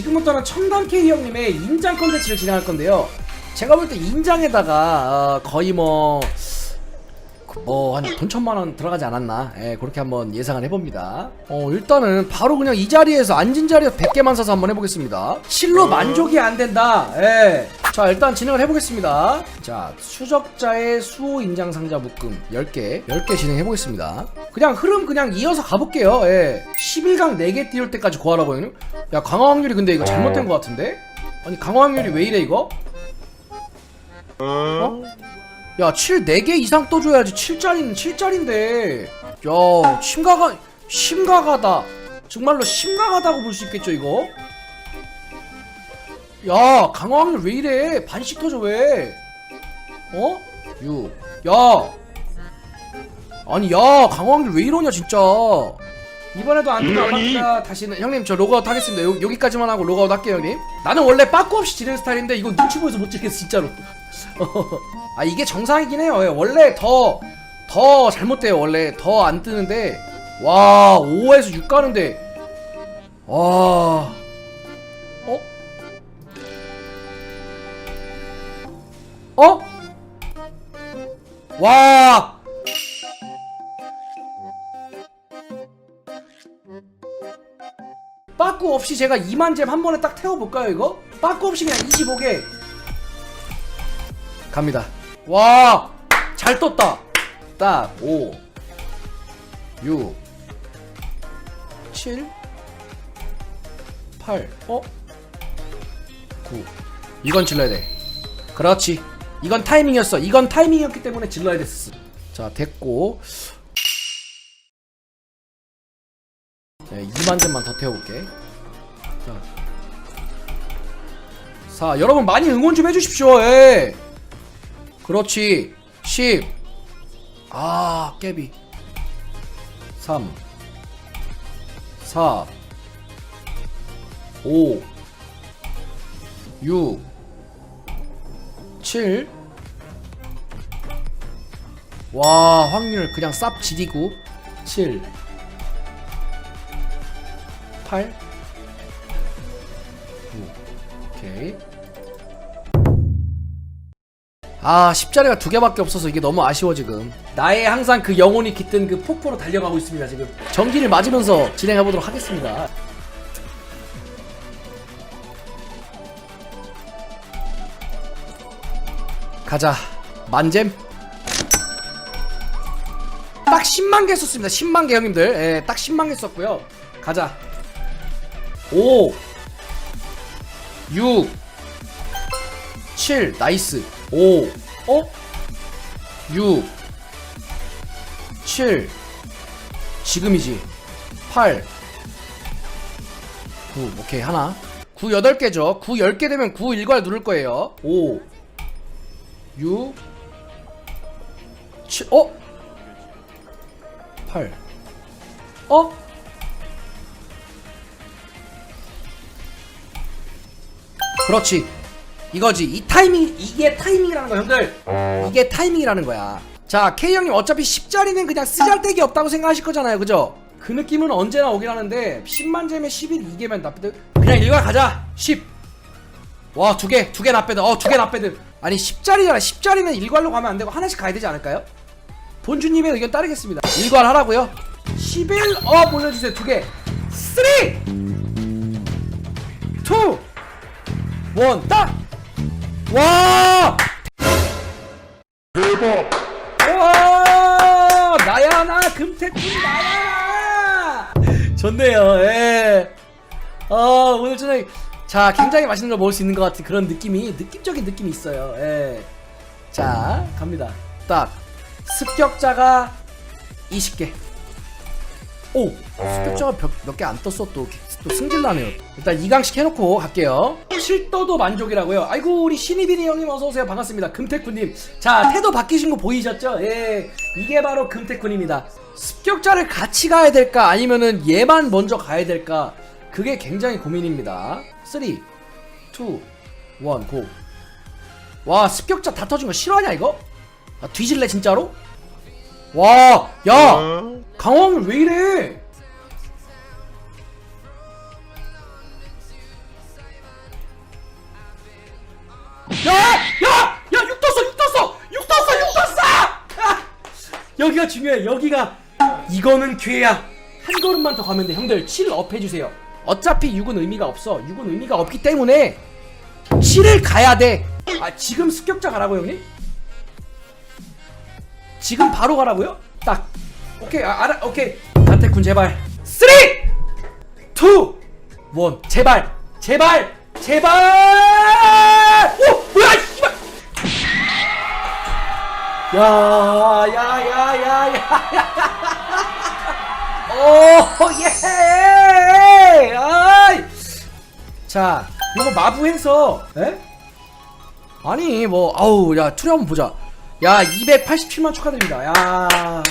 지금부터는 첨단 K 형님의 인장 컨텐츠를 진행할 건데요. 제가 볼 때 인장에다가 어, 거의 뭐. 뭐한돈 천만 원 들어가지 않았나 예, 그렇게 한번 예상을 해봅니다 어 일단은 바로 그냥 이 자리에서 앉은 자리에서 100개만 사서 한번 해보겠습니다 실로 만족이 안 된다 예. 자 일단 진행을 해보겠습니다 자 수적자의 수호 인장 상자 묶음 10개 10개 진행해보겠습니다 그냥 흐름 그냥 이어서 가볼게요 예. 11강 4개 띄울 때까지 구하라고 형님 야 강화 확률이 근데 이거 잘못된 것 같은데 아니 강화 확률이 왜 이래 이거 어? 야, 7 4개 이상 떠줘야지. 7짜리는 7짜리인데. 야, 심각하, 심각하다. 정말로 심각하다고 볼 수 있겠죠, 이거? 야, 강화 확률 왜 이래? 반씩 터져, 왜? 어? 6. 야! 아니, 야, 강화 확률 왜 이러냐, 진짜. 이번에도 안 합니다. 다시는 형님 저 로그아웃 하겠습니다. 요, 여기까지만 하고 로그아웃 할게요, 형님. 나는 원래 빠꾸 없이 지는 스타일인데 이거 눈치 보여서 못 찍겠어, 진짜로. 아 이게 정상이긴 해요. 예, 원래 더 더 잘못돼요. 원래 더 안 뜨는데 와 5에서 6 가는데 와 어? 어? 와 빠꾸 없이 제가 2만 잼 한 번에 딱 태워볼까요 이거? 빠꾸 없이 그냥 25개 갑니다. 와, 잘 떴다. 딱 5, 6, 7, 8, 어? 9. 이건 질러야 돼. 그렇지. 이건 타이밍이었어. 이건 타이밍이었기 때문에 질러야 됐어. 자, 됐고. 네, 2만 점만 더 태워볼게. 자. 자, 여러분 많이 응원 좀 해주십시오. 예. 그렇지 10 아, 깨비 3 4 5 6 7 와, 확률 그냥 쌉 지리고. 7 8 9 오케이. 아 십자리가 두 개밖에 없어서 이게 너무 아쉬워 지금. 나의 항상 그 영혼이 깃든 그 폭포로 달려가고 있습니다 지금. 전기를 맞으면서 진행해 보도록 하겠습니다 가자. 만잼? 딱 10만 개 썼습니다. 10만 개 형님들. 예, 딱 10만 개 썼고요. 가자. 5 6 7 나이스. 5 어? 6 7 지금이지. 8 9 오케이 하나. 9 8개죠. 9 10개 되면 9 일괄 누를 거예요. 5 6 7 어? 8 어? 그렇지. 이거지. 이 타이밍 이게 타이밍이라는 거야 형들. 이게 타이밍이라는 거야. 자 K 형님 어차피 10짜리는 그냥 쓰잘데기 없다고 생각하실 거잖아요. 그죠? 그 느낌은 언제나 오긴 하는데 10만 잼에 11 2개면 나빼드 그냥 일괄 가자. 10 와 두개두 개 나빼드 어두 개 나빼드 아니 10짜리잖아 10짜리는 일괄로 가면 안 되고 하나씩 가야 되지 않을까요 본주님의 의견 따르겠습니다 일괄 하라고요 11어 보여주세요 두개 3 2 1 딱! 와! 대박! 와! 나야 나 금태꾼 나야! 좋네요. 예. 어, 오늘 저녁 자, 굉장히 맛있는 걸 먹을 수 있는 것 같은 그런 느낌이 느낌적인 느낌이 있어요. 예. 자, 갑니다. 딱. 습격자가 20개. 오! 습격자가 몇 개 안 떴어? 또, 또 승질나네요. 일단 2강씩 해놓고 갈게요. 실도도 만족이라고요. 아이고 우리 신이빈이 형님 어서오세요. 반갑습니다. 금태쿠님. 자 태도 바뀌신 거 보이셨죠? 예. 이게 바로 금태쿠입니다. 습격자를 같이 가야 될까? 아니면은 얘만 먼저 가야 될까? 그게 굉장히 고민입니다 3, 2, 1, 고. 와, 습격자 다 터진 거 싫어하냐, 이거? 아, 뒤질래, 진짜로? 와, 야! 어? 강화물 왜 이래? 야! 야! 야! 육 떴어! 육 떴어! 육 떴어! 육 떴어! 아! 여기가 중요해. 여기가 이거는 기회야. 한 걸음만 더 가면 돼. 형들 7업 해주세요. 어차피 6은 의미가 없어. 6은 의미가 없기 때문에 7을 가야 돼아 지금 습격자 가라고 형님? 지금 바로 가라고요? 딱. 오케이 아, 알아 오케이. 나태쿤 제발. 3 2 1 제발 제발 제발! 오 뭐야 씨발! 야야야야야야. 오 예! 자 이거 마부해서 에? 아니 뭐 아우 야 투리 한번 보자. 야 287만 축하드립니다. 야